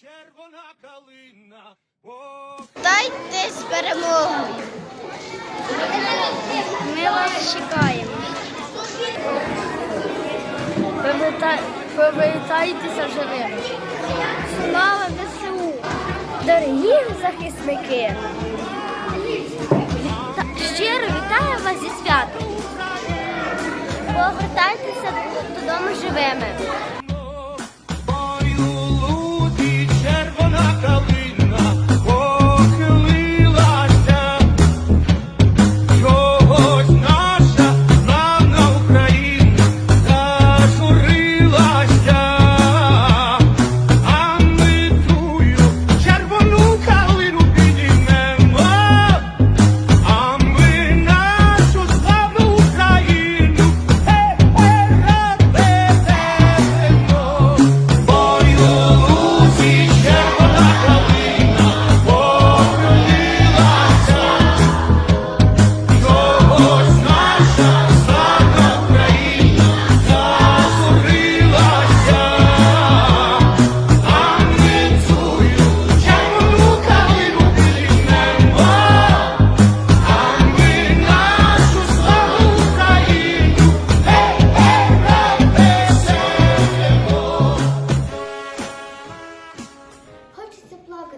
червона калина, Дайте з перемогою. Ми вас чекаємо. Повертайтеся живими. Слава ЗСУ! Дорогі захисники! Віта- Щиро вітаю вас зі святом! Повертайтеся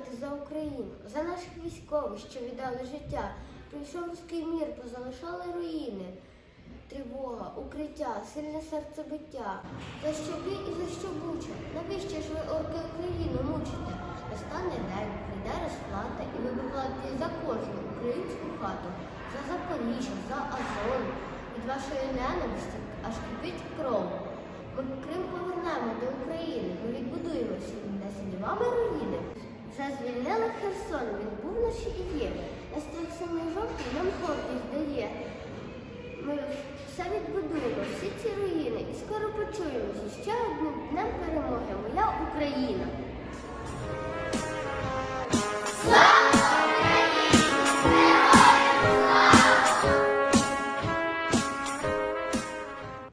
Хочеться за Україну, за наших військових, що віддали життя. Прийшов руський мір, позалишали руїни. Тривога, укриття, сильне серцебиття. За що бій і за що буча? Навіщо ж ви орки Україну мучите? Настане день, прийде розплата, і ви покладете за кожну українську хату, за Запоріжжя, за Азов. Від вашої ненависті аж кипить кров. Ми Крим повернемо до України, ми відбудуємо всі віднесені вами руїни. Вже звільнили Херсон, він був наші і є. Настав самий жовтий нам гордість дає. Ми все відбудуємо, всі ці руїни, і скоро почуємося ще одним днем перемоги. Моя Україна.